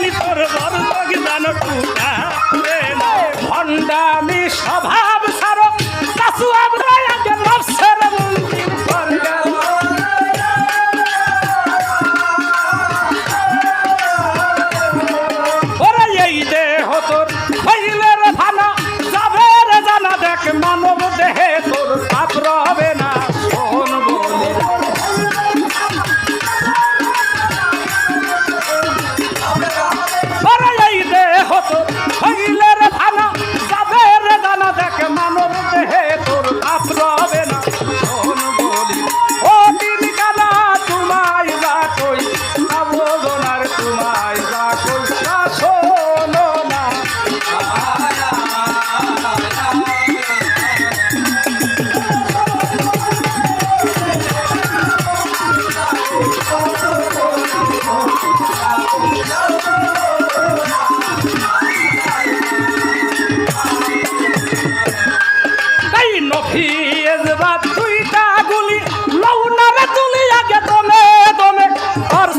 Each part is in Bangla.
ಗಾಲಿ ತೋರ ಬಾರು ಹೋಗಿ ನಾನು ಕೂಟ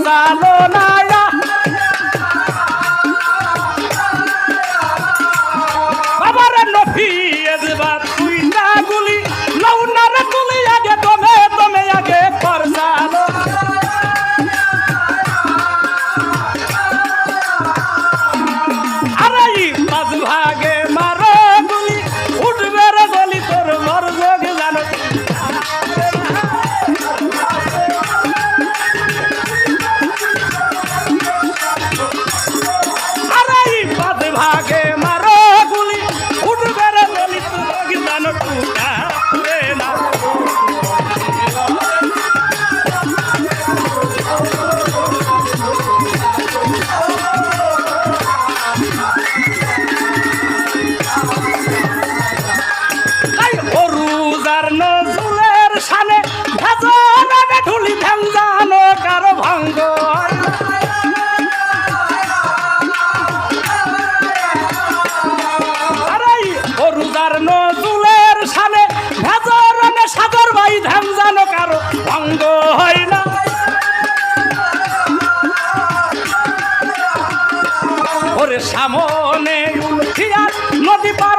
চালনায় সালে ভেজনে ঢুলি ভেঞ্জানো কারও ভাই ধ্যানজানো কারও ভঙ্গ হয় না। ওরে সামনে নদী পার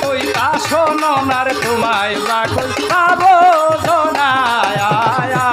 কই আসো ননার তোমায় বা কই পাবো জনায় আয়া।